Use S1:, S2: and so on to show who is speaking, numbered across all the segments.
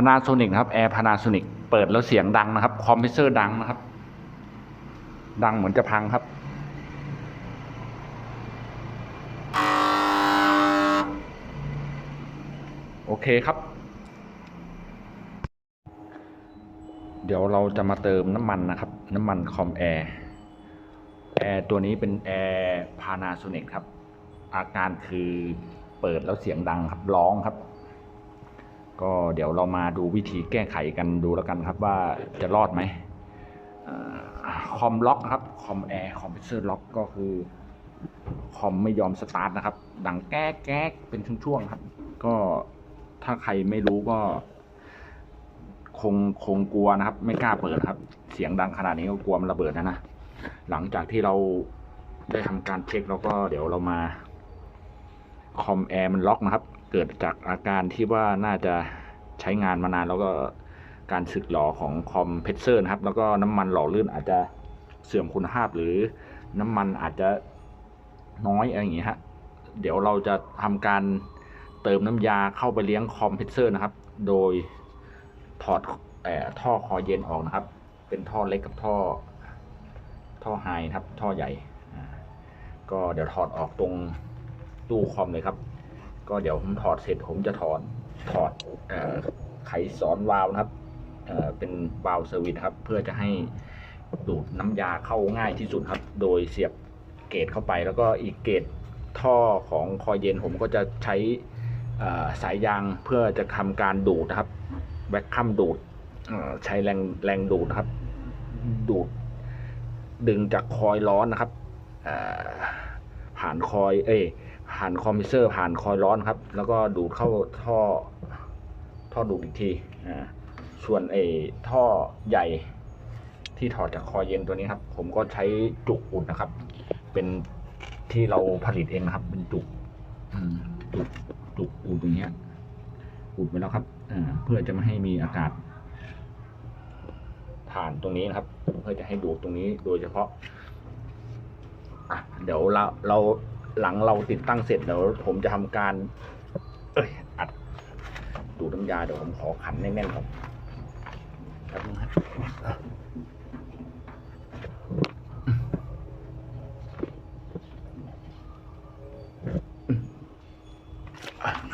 S1: พานาโซนิกนะครับแอร์พานาโซนิกเปิดแล้วเสียงดังนะครับ คอมเพรสเซอร์ดังนะครับ ดังเหมือนจะพังครับ โอเคครับ เดี๋ยวเราจะมาเติมน้ำมันนะครับ น้ำมันคอมแอร์แอร์ตัวนี้เป็นแอร์พานาโซนิกครับ อาการคือเปิดแล้วเสียงดังครับ ร้องครับ ก็เดี๋ยวเรามาดูวิธีแก้ไขกันดูแล้วกันครับว่าจะรอดไหมอคอมล็อกครับคอมแอร์คอมพรสเซอร์ล็อกก็คือคอมไม่ยอมสตาร์ทนะครับ ดังแก๊กแก๊กเป็นช่วงๆครับ ก็ถ้าใครไม่รู้ก็ คงคงกลัวนะครับ ไม่กล้าเปิดครับ เสียงดังขนาดนี้ก็กลัวมันระเบิดนะนะ หลังจากที่เราได้ทำการเช็คแล้วก็เดี๋ยวเรามาคอมแอร์มันล็อกนะครับ เกิดจากอาการที่ว่าน่าจะใช้งานมานานแล้วก็การสึกหลอของคอมเพรสเซอร์นะครับ แล้วก็น้ำมันหล่อลื่นอาจจะเสื่อมคุณภาพหรือน้ำมันอาจจะน้อยอะไรอย่างเงี้ยฮะเดี๋ยวเราจะทำการเติมน้ำยาเข้าไปเลี้ยงคอมเพรสเซอร์นะครับ โดยถอดอท่อคอเย็นออกนะครับ เป็นท่อเล็กกับท่อ ท่อไฮนะครับ ท่อใหญ่ ก็เดี๋ยวถอดออกตรงตู้คอมเลยครับ ก็เดี๋ยวผมถอดเสร็จผมจะถอดถอดอไขสอนวาล์วนะครับเเป็นวาล์วเซอร์วิสครับ เพื่อจะให้ดูดน้ำยาเข้าง่ายที่สุดครับ โดยเสียบเกตเข้าไป แล้วก็อีกเกตท่อของคอยเย็นผมก็จะใช้สายยางเพื่อจะทำการดูดนะครับแวคคัมดูดใช้แรงแรงดูดนะครับ ดูด ดึงจากคอยร้อนนะครับผ่านคอย เอ้ ผ่านคอมพิวเซอร์ผ่านคอยร้อนครับ แล้วก็ดูดเข้าท่อท่อดูดอีกทีอ่าส่วนไอ้ท่อใหญ่ที่ถอดจากคอยเย็นตัวนี้ครับ ผมก็ใช้จุกอุดนะครับ เป็นที่เราผลิตเองนะครับ เป็นจุกจุกจุกอุดอย่างเงี้ยอุดไปแล้วครับอ่าเพื่อจะไม่ให้มีอากาศ ผ่านตรงนี้นะครับ เพื่อจะให้ดูดตรงนี้โดยเฉพาะอะเดี๋ยวเราเรา หลังเราติดตั้งเสร็จเดี๋ยวผมจะทำการ เอ้ยอัดดูดน้ำยาเดี๋ยวผมขอขันแน่นๆครับครับ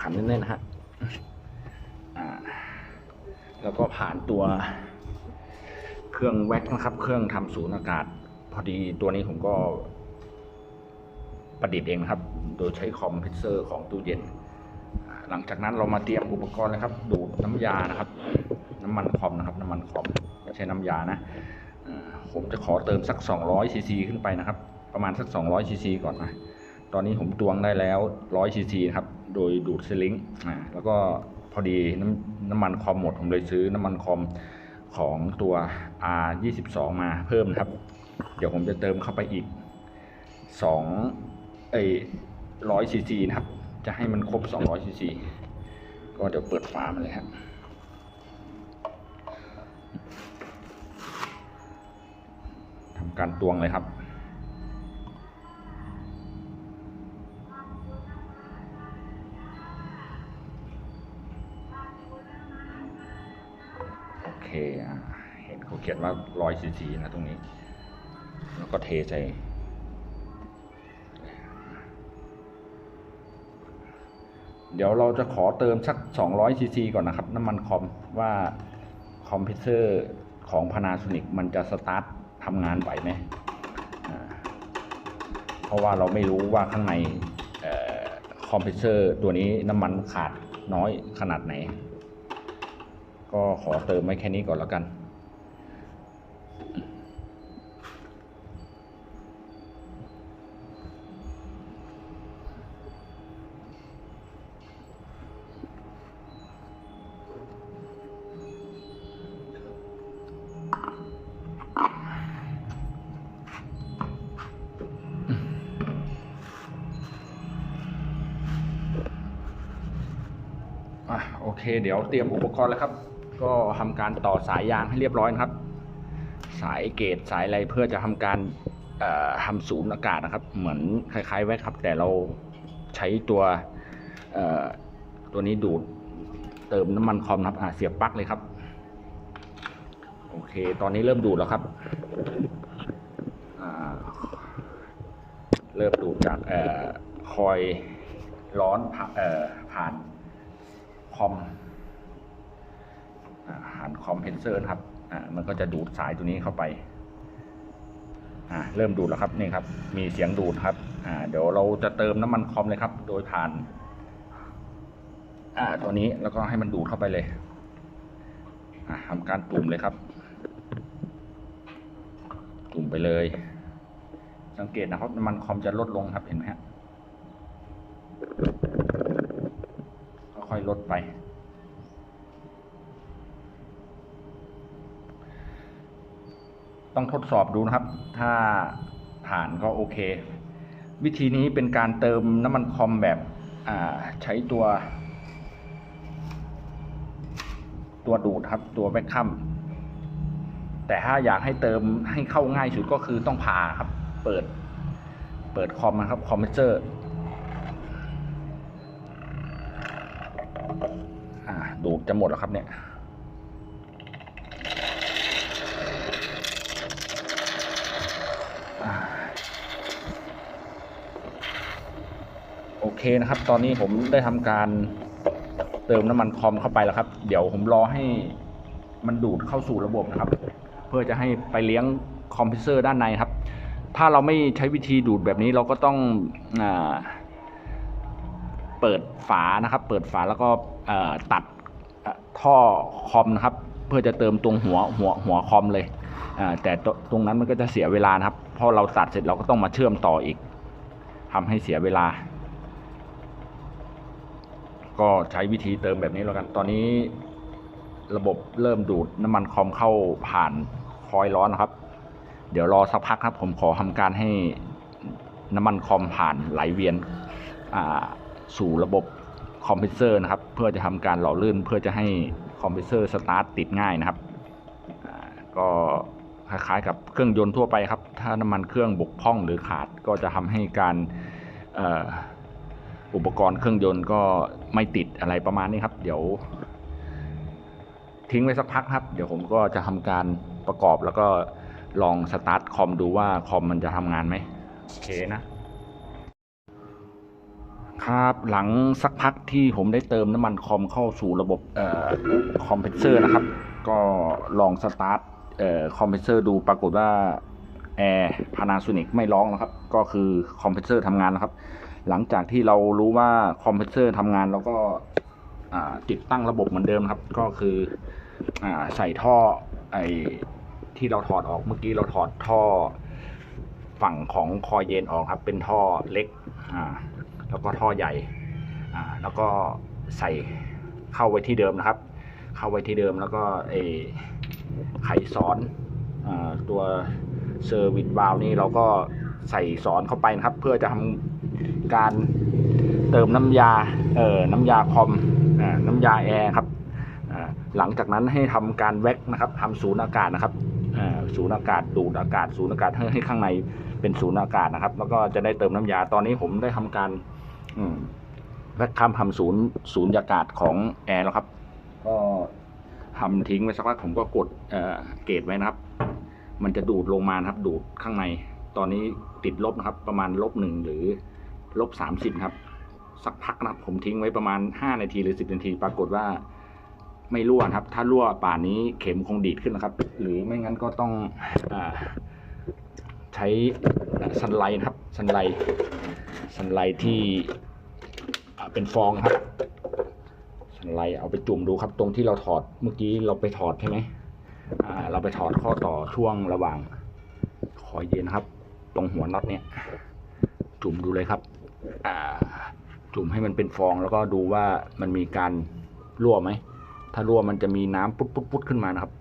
S1: ขันแน่นๆนะฮะแล้วก็ผ่านตัวเครื่องแว็กนะครับ เครื่องทำสูญอากาศ พอดีตัวนี้ผมก็ ประดิษฐ์เองนะครับ โดยใช้คอมเพรสเซอร์ของตู้เย็น หลังจากนั้นเรามาเตรียมอุปกรณ์นะครับ ดูดน้ำยานะครับ น้ำมันคอมนะครับ น้ำมันคอมไม่ใช่น้ำยานะผมจะขอเติมสัก 200ซีซีขึ้นไปนะครับ ประมาณสัก 200ซีซีก่อนนะตอนนี้ผมตวงได้แล้ว 100ซีซีครับ โดยดูดสลิงอ่าแล้วก็พอดีน้ำน้ำมันคอมหมดผมเลยซื้อน้ำมันคอมของตัว R 2 2มาเพิ่มครับ เดี๋ยวผมจะเติมเข้าไปอีก 2 เอ้ร้อยซีซีนะครับ จะให้มันครบ200ซีซีก็เดี๋ยวเปิดฝามันเลยครับทำการตวงเลยครับโอเคอะเห็นเขาเขียนว่าร้อยซีซีนะตรงนี้ แล้วก็เทใส่ เดี๋ยวเราจะขอเติมสัก 200 ซีซีก่อนนะครับ น้ำมันคอมว่าคอมพิวเตอร์ของ Panasonic มันจะสตาร์ททำงานไหวไหม เพราะว่าเราไม่รู้ว่าข้างในออคอมพิวเตอร์ตัวนี้น้ำมันขาดน้อยขนาดไหน ก็ขอเติมไว้แค่นี้ก่อนแล้วกัน เคเดี๋ยวเตรียมอุปกรณ์แล้วครับ ก็ทำการต่อสายยางให้เรียบร้อยนะครับ สายเกตสายอะไรเพื่อจะทำการเอ่อทำศูนย์อากาศนะครับ เหมือนคล้ายๆไว้ครับ แต่เราใช้ตัวตัวนี้ดูดเติมน้ำมันคอมนะครับอาเสียบปลั๊กเลยครับ โอเค ตอนนี้เริ่มดูดแล้วครับเริ่มดูดจากอคอยร้อนผ่าเอ่อผ่าน คอมอ่านคอมเพนเซอร์นะครับอ่ามันก็จะดูดสายตัวนี้เข้าไปอ่าเริ่มดูดแล้วครับนี่ครับ มีเสียงดูดครับอ่าเดี๋ยวเราจะเติมน้ำมันคอมเลยครับ โดยผ่านอ่าตัวนี้แล้วก็ให้มันดูดเข้าไปเลยอะทำการตุ่มเลยครับตุ่มไปเลย สังเกตนะครับน้ำมันคอมจะลดลงครับเห็นไหมฮะ ค่อยๆลดไป ต้องทดสอบดูนะครับ ถ้าผ่านก็โอเค วิธีนี้เป็นการเติมน้ำมันคอมแบบใช้ตัว ตัวดูดครับ ตัวแวคคัมแต่ถ้าอยากให้เติมให้เข้าง่ายสุดก็คือต้องผ่าครับ เปิด เปิดคอมนะครับ คอมเพรสเซอร์ อ่า ดูด จะหมดแล้วครับเนี่ยโอเคนะครับ ตอนนี้ผมได้ทำการเติมน้ำมันคอมเข้าไปแล้วครับ เดี๋ยวผมรอให้มันดูดเข้าสู่ระบบนะครับ เพื่อจะให้ไปเลี้ยงคอมเพรสเซอร์ด้านในครับ ถ้าเราไม่ใช้วิธีดูดแบบนี้เราก็ต้องอเปิดฝานะครับ เปิดฝาแล้วก็ตัด ท่อคอมนะครับ เพื่อจะเติมตรงหัวหัวหัวคอมเลยแต่ตรงนั้นมันก็จะเสียเวลานะครับพราะเราตัดเสร็จเราก็ต้องมาเชื่อมต่ออีกทำให้เสียเวลา ก็ใช้วิธีเติมแบบนี้แล้วกัน ตอนนี้ระบบเริ่มดูดน้ำมันคอมเข้าผ่านคอยล์ร้อนนะครับ เดี๋ยวรอสักพักครับ ผมขอทำการให้น้ำมันคอมผ่านไหลเวียนสู่ระบบ คอมเพรสเซอร์นะครับ เพื่อจะทำการหล่อลื่นเพื่อจะให้คอมเพรสเซอร์สตาร์ทติดง่ายนะครับก็คล้ายๆกับเครื่องยนต์ทั่วไปครับ ถ้าน้ำมันเครื่องบกพร่องหรือขาดก็จะทำให้การอุปกรณ์เครื่องยนต์ก็ไม่ติดอะไรประมาณนี้ครับ เดี๋ยว ทิ้งไว้สักพักครับ เดี๋ยวผมก็จะทำการประกอบแล้วก็ลองสตาร์ทคอมดูว่าคอมมันจะทำงานไหมโอเคนะ ครับหลังสักพักที่ผมได้เติมน้ำมันคอมเข้าสู่ระบบออคอมเพรสเซอร์นะครับ ก็ลองสตาร์ทคอมเพรสเซอร์ดูปรากฏว่าแอร์พานาโซนิกไม่ร้องนะครับ ก็คือคอมเพรสเซอร์ทำงานแล้วครับ หลังจากที่เรารู้ว่าคอมเพรสเซอร์ทำงานเราก็ติดตั้งระบบเหมือนเดิมครับ ก็คืออใส่ท่อไอที่เราถอดออกเมื่อกี้เราถอดท่อฝั่งของคอยเย็นออกครับ เป็นท่อเล็กอ่า แล้วก็ท่อใหญ่อ่าแล้วก็ใส่เข้าไว้ที่เดิมนะครับ เข้าไว้ที่เดิมแล้วก็ไอไขสอนอาตัวเซอร์วิสวาลนี่เราก็ใส่สอนเข้าไปนะครับ เพื่อจะทำการเติมน้ำยาเอ่อน้ำยาคอมอ่าน้ำยาแอร์ครับอ่าหลังจากนั้นให้ทำการแว็กนะครับทำศูนย์อากาศนะครับอ่าศูนย์อากาศดูดอากาศศูนย์อากาศให้ข้างในเป็นศูนย์อากาศนะครับ แล้วก็จะได้เติมน้ำยาตอนนี้ผมได้ทำการ แว็กคัมทำศูนย์ศูนย์อากาศของแอร์แล้วครับ ก็ทำทิ้งไว้สักพักผมก็กดเอ่อเกตไว้นะครับ มันจะดูดลงมานะครับ ดูดข้างใน ตอนนี้ติดลบนะครับ ประมาณลบหนึ่งหรือลบสามสิบครับ สักพักนะครับ ผมทิ้งไว้ประมาณห้านาทีหรือสิบนาที ปรากฏว่า ไม่รั่วนะครับ ถ้ารั่วป่านนี้เข็มคงดีดขึ้นนะครับ หรือไม่งั้นก็ต้องอาใช้สันไลท์นะครับสันไลท์ สันไลที่เป็นฟองครับสันไลเอาไปจุ่มดูครับ ตรงที่เราถอดเมื่อกี้เราไปถอดใช่ไหมเราไปถอดข้อต่อช่วงระหว่างคอยเย็นครับ ตรงหัวน็อตเนี่ย จุ่มดูเลยครับจุ่มให้มันเป็นฟองแล้วก็ดูว่ามันมีการรั่วไหม ถ้ารั่วมันจะมีน้ำปุ๊ดปุ๊ดปุ๊ดขึ้นมานะครับ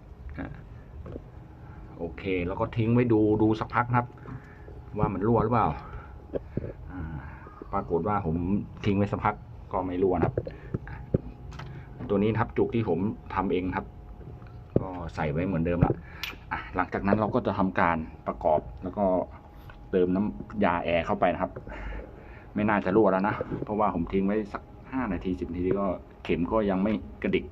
S1: โอเค แล้วก็ทิ้งไว้ดูดูสักพักครับ ว่ามันรั่วหรือเปล่า ปรากฏว่าผมทิ้งไว้สักพักก็ไม่รั่วนะครับ ตัวนี้ครับจุกที่ผมทำเองครับ ก็ใส่ไว้เหมือนเดิมละหลังจากนั้นเราก็จะทำการประกอบแล้วก็เติมน้ำยาแอร์เข้าไปนะครับ ไม่น่าจะรั่วแล้วนะ เพราะว่าผมทิ้งไว้สักห้านาทีสิบนาทีก็เข็มก็ยังไม่กระดิก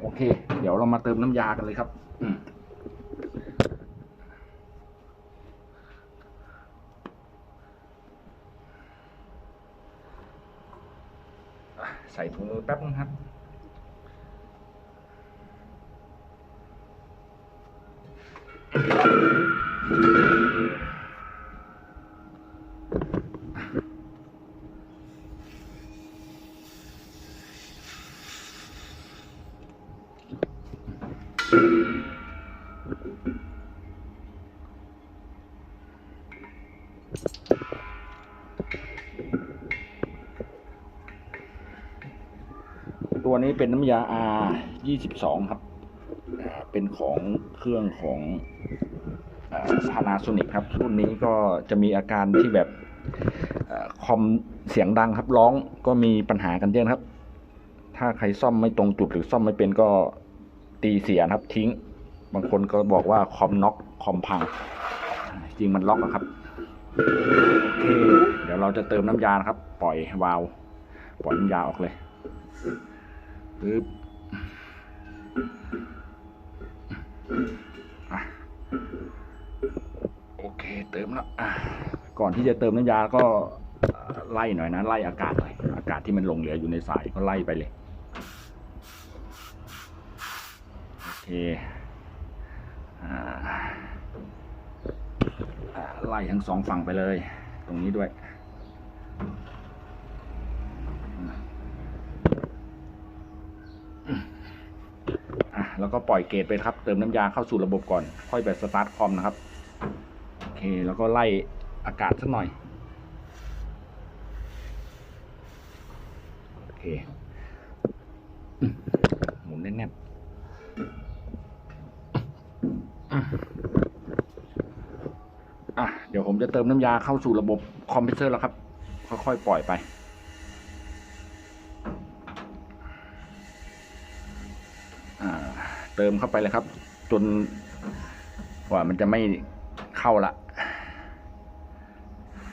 S1: โอเค เดี๋ยวเรามาเติมน้ำยากันเลยครับ อืมอะ ใส่ถุงมือแป๊บนึงครับ ตัวนี้เป็นน้ำยา R 22ครับอ่าเป็นของเครื่องของพานาโซนิกครับ รุ่นนี้ก็จะมีอาการที่แบบอคอมเสียงดังครับร้องก็มีปัญหากันเยอะครับ ถ้าใครซ่อมไม่ตรงจุดหรือซ่อมไม่เป็นก็ตีเสียครับทิ้ง บางคนก็บอกว่าคอมน็อกคอมพัง จริงมันล็อกอะครับโอเคเดี๋ยวเราจะเติมน้ำยานะครับ ปล่อยวาล์วปล่อยน้ำยาออกเลย ปึ๊บโอเค เติมแล้วก่อนที่จะเติมน้ำยาก็ไล่หน่อยนะ ไล่อากาศหน่อยอากาศที่มันหลงเหลืออยู่ในสายก็ไล่ไปเลย โอเคอไล่ทั้งสองฝั่งไปเลย ตรงนี้ด้วย แล้วก็ปล่อยเกจไปครับ เติมน้ำยาเข้าสู่ระบบก่อน ค่อยไปสตาร์ทคอมนะครับ โอเค แล้วก็ไล่อากาศสักหน่อย โอเค หมุนแน่นๆอะ เดี๋ยวผมจะเติมน้ำยาเข้าสู่ระบบคอมพิวเตอร์แล้วครับ ค่อยๆปล่อยไปอ่า เติมเข้าไปเลยครับ จนกว่ามันจะไม่เข้าละ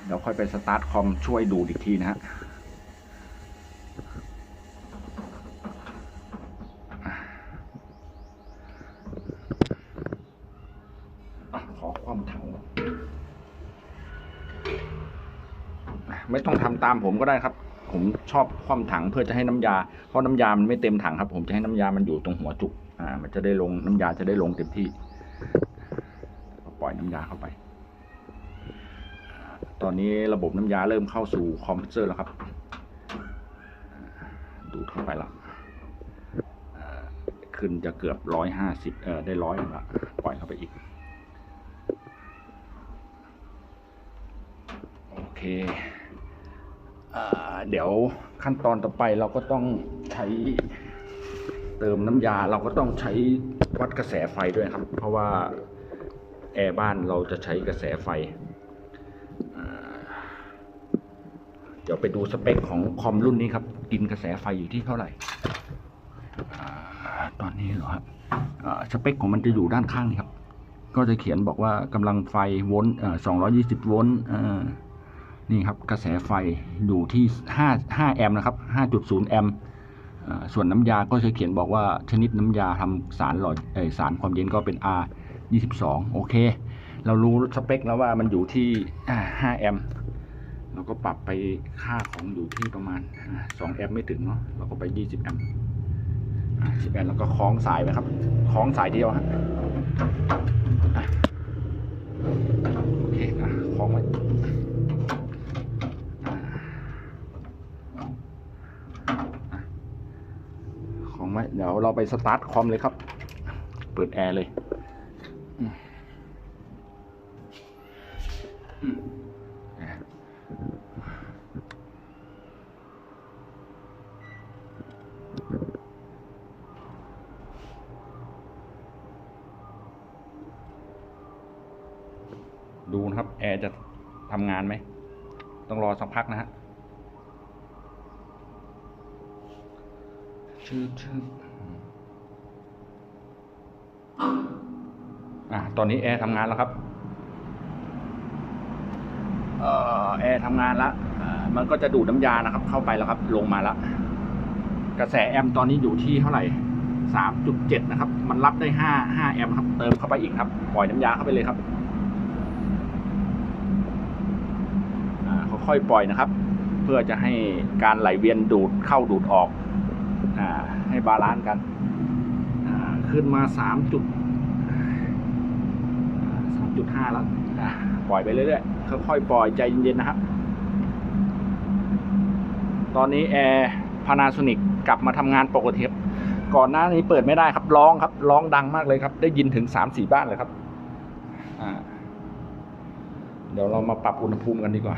S1: เดี๋ยวค่อยไปสตาร์ทคอมช่วยดูอีกทีนะฮะขอความถังไม่ต้องทำตามผมก็ได้ครับ ผมชอบคว่ำถังเพื่อจะให้น้ำยา เพราะน้ำยามันไม่เต็มถังครับ ผมจะให้น้ำยามันอยู่ตรงหัวจุก มันจะได้ลงน้ำยาจะได้ลงเต็มที่ปล่อยน้ำยาเข้าไป ตอนนี้ระบบน้ำยาเริ่มเข้าสู่คอมพิวเตอร์แล้วครับ ดูดเข้าไปแล้วขึ้นจะเกือบร้อยห้าสิบเออได้ร้อยละปล่อยเข้าไปอีก โอเคอ่าเดี๋ยวขั้นตอนต่อไปเราก็ต้องใช้ เติมน้ำยาเราก็ต้องใช้วัดกระแสไฟด้วยครับ เพราะว่าแอร์บ้านเราจะใช้กระแสไฟ เดี๋ยวไปดูสเปคของคอมรุ่นนี้ครับ กินกระแสไฟอยู่ที่เท่าไหร่ตอนนี้เหรอครับสเปคของมันจะอยู่ด้านข้างนี่ครับ ก็จะเขียนบอกว่ากำลังไฟโวลต์สองร้อยี่สิบโวลต์นี่ครับ กระแสไฟอยู่ที่5 5แอมป์นะครับ 5.0 แอมป์ ส่วนน้ำยาก็จะเขียนบอกว่าชนิดน้ำยาทำสารหลอดเอสารความเย็นก็เป็น R 22 โอเค เรารู้สเปคแล้วว่ามันอยู่ที่ 5 แอมป์เราก็ปรับไปค่าของอยู่ที่ประมาณ 2 แอมป์ไม่ถึงเนาะเราก็ไป 20 แอมป์10 แอมป์แล้วก็คล้องสายไปครับ คล้องสายเดียวฮะโอเคคล้องไว้ ของไว้เดี๋ยวเราไปสตาร์ทคอมเลยครับ เปิดแอร์เลย ดูนะครับ แอร์จะทำงานไหม ต้องรอสักพักนะฮะชืบชืบอะ ตอนนี้แอร์ทำงานแล้วครับเอ่อแอร์ทำงานแล้วอ่ามันก็จะดูดน้ำยานะครับ เข้าไปแล้วครับ ลงมาแล้วกระแสแอมป์ตอนนี้อยู่ที่เท่าไหร่สามจุดเจ็ดนะครับ มันรับได้ห้าห้าแอมป์ครับ เติมเข้าไปอีกครับ ปล่อยน้ำยาเข้าไปเลยครับอ่าค่อยๆปล่อยนะครับ เพื่อจะให้การไหลเวียนดูดเข้าดูดออกอ่าให้บาลานซ์กันอ่าขึ้นมาสามจุด สามจุดห้าแล้วอ่าปล่อยไปเรื่อยๆค่อยๆปล่อยใจเย็นๆนะครับ ตอนนี้แอร์พานาโซนิกกลับมาทำงานปกติครับก่อนหน้านี้เปิดไม่ได้ครับร้องครับร้องดังมากเลยครับ ได้ยินถึงสามสี่บ้านเลยครับอ่าเดี๋ยวเรามาปรับอุณหภูมิกันดีกว่า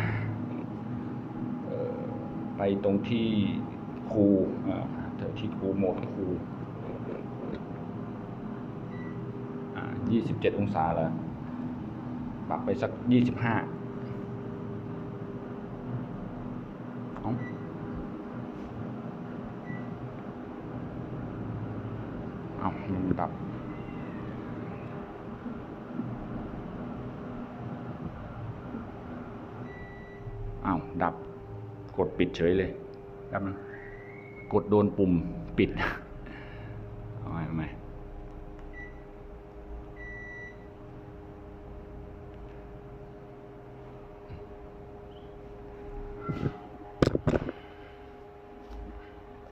S1: เอ่อไปตรงที่คูลอ่าเดี๋ยวที่คูลโหมดคูลอ่ายี่สิบเจ็ดองศาแล้วป รับไปสักยี่สิบห้าเอาเอามันปรับอ้าวดับ กดปิดเฉยเลยแป๊บนึงกดโดนปุ่มปิด